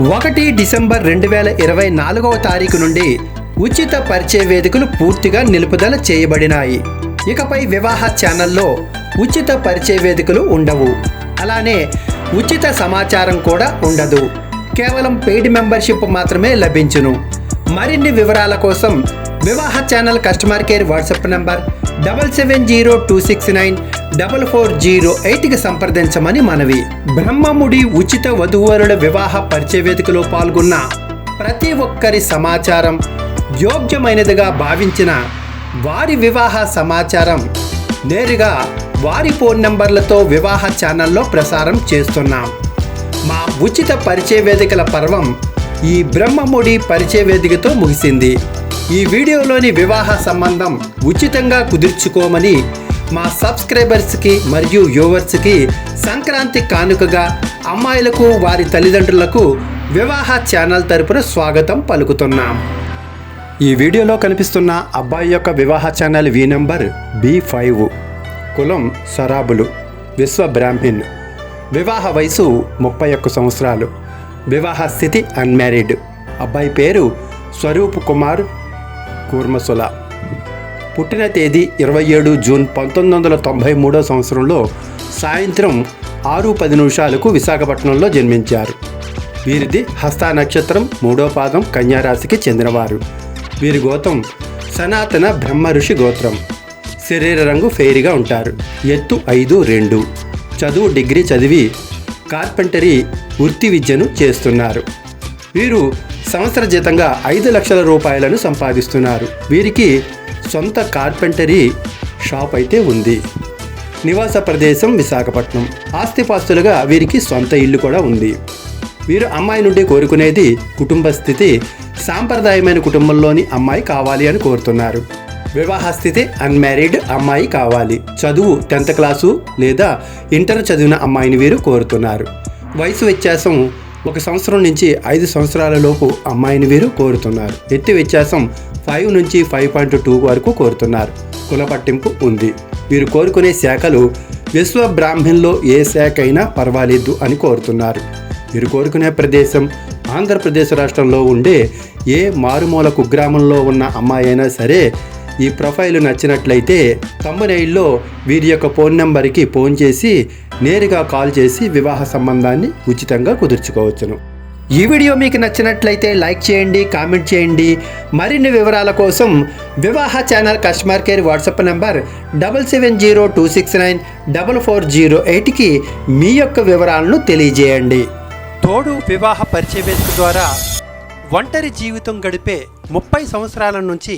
ఒకటి డిసెంబర్ రెండు వేల ఇరవై నాలుగవ తారీఖు నుండి ఉచిత పరిచయ వేదికలు పూర్తిగా నిలుపుదల చేయబడినాయి. ఇకపై వివాహ ఛానల్లో ఉచిత పరిచయ వేదికలు ఉండవు. అలానే ఉచిత సమాచారం కూడా ఉండదు. కేవలం పెయిడ్ మెంబర్షిప్ మాత్రమే లభించును. మరిన్ని వివరాల కోసం Vivaha channel customer care WhatsApp number double seven zero two six nine double four zero ఎయిట్కి సంప్రదించమని మనవి. బ్రహ్మముడి ఉచిత వధువరుల వివాహ పరిచయ వేదికలో పాల్గొన్న ప్రతి ఒక్కరి సమాచారం యోగ్యమైనదిగా భావించిన వారి వివాహ సమాచారం నేరుగా వారి ఫోన్ నంబర్లతో వివాహ ఛానల్లో ప్రసారం చేస్తున్నాం. మా ఉచిత పరిచయ వేదికల పర్వం ఈ బ్రహ్మముడి పరిచయ వేదికతో ముగిసింది. ఈ వీడియోలోని వివాహ సంబంధం ఉచితంగా కుదుర్చుకోమని మా సబ్స్క్రైబర్స్కి మరియు వ్యూవర్స్కి సంక్రాంతి కానుకగా అమ్మాయిలకు వారి తల్లిదండ్రులకు వివాహ ఛానల్ తరపున స్వాగతం పలుకుతున్నాం. ఈ వీడియోలో కనిపిస్తున్న అబ్బాయి యొక్క Vivaha channel V number B five. కులం సరాబులు విశ్వ బ్రాహ్మిన్ వివాహ వయసు ముప్పై ఒక్క సంవత్సరాలు. వివాహ స్థితి అన్మ్యారీడ్. అబ్బాయి పేరు స్వరూప్ కుమార్ కూర్మసుల పుట్టిన తేదీ ఇరవై ఏడు జూన్ పంతొమ్మిది వందల తొంభై మూడో సంవత్సరంలో సాయంత్రం ఆరు పది నిమిషాలకు విశాఖపట్నంలో జన్మించారు. వీరిది హస్త నక్షత్రం మూడో పాదం కన్యారాశికి చెందినవారు. వీరి గోత్రం సనాతన బ్రహ్మ ఋషి గోత్రం. శరీర రంగు ఫెయిర్గా ఉంటారు. ఎత్తు ఐదు రెండు. చదువు డిగ్రీ చదివి కార్పెంటరీ వృత్తి విద్యను చేస్తున్నారు. వీరు సంవత్సర జీతంగా ఐదు లక్షల రూపాయలను సంపాదిస్తున్నారు. వీరికి సొంత కార్పెంటరీ షాప్ అయితే ఉంది. నివాస ప్రదేశం విశాఖపట్నం. ఆస్తిపాస్తులుగా వీరికి సొంత ఇల్లు కూడా ఉంది. వీరు అమ్మాయి నుండి కోరుకునేది కుటుంబ స్థితి సాంప్రదాయమైన కుటుంబంలోని అమ్మాయి కావాలి అని కోరుతున్నారు. వివాహ స్థితి అన్మ్యారీడ్ అమ్మాయి కావాలి. చదువు టెన్త్ క్లాసు లేదా ఇంటర్ చదివిన అమ్మాయిని వీరు కోరుతున్నారు. వయసు వ్యత్యాసం ఒక సంవత్సరం నుంచి ఐదు సంవత్సరాల లోపు అమ్మాయిని వీరు కోరుతున్నారు. ఎత్తు వ్యత్యాసం ఫైవ్ నుంచి ఫైవ్ పాయింట్ టూ వరకు కోరుతున్నారు. కుల పట్టింపు ఉంది. వీరు కోరుకునే శాఖలు విశ్వ బ్రాహ్మణ్లో ఏ శాఖ అయినా పర్వాలేదు అని కోరుతున్నారు. వీరు కోరుకునే ప్రదేశం ఆంధ్రప్రదేశ్ రాష్ట్రంలో ఉండే ఏ మారుమూల కుగ్రామంలో ఉన్న అమ్మాయి అయినా సరే ఈ ప్రొఫైల్ నచ్చినట్లయితే తమ్మునైల్లో వీరి యొక్క ఫోన్ నెంబర్కి ఫోన్ చేసి నేరుగా కాల్ చేసి వివాహ సంబంధాన్ని ఉచితంగా కుదుర్చుకోవచ్చును. ఈ వీడియో మీకు నచ్చినట్లయితే లైక్ చేయండి కామెంట్ చేయండి. మరిన్ని వివరాల కోసం Vivaha channel customer care WhatsApp number double seven zero two six nine double four zero ఎయిట్కి మీ యొక్క వివరాలను తెలియజేయండి. తోడు వివాహ పరిచయ వేదిక ద్వారా ఒంటరి జీవితం గడిపే ముప్పై సంవత్సరాల నుంచి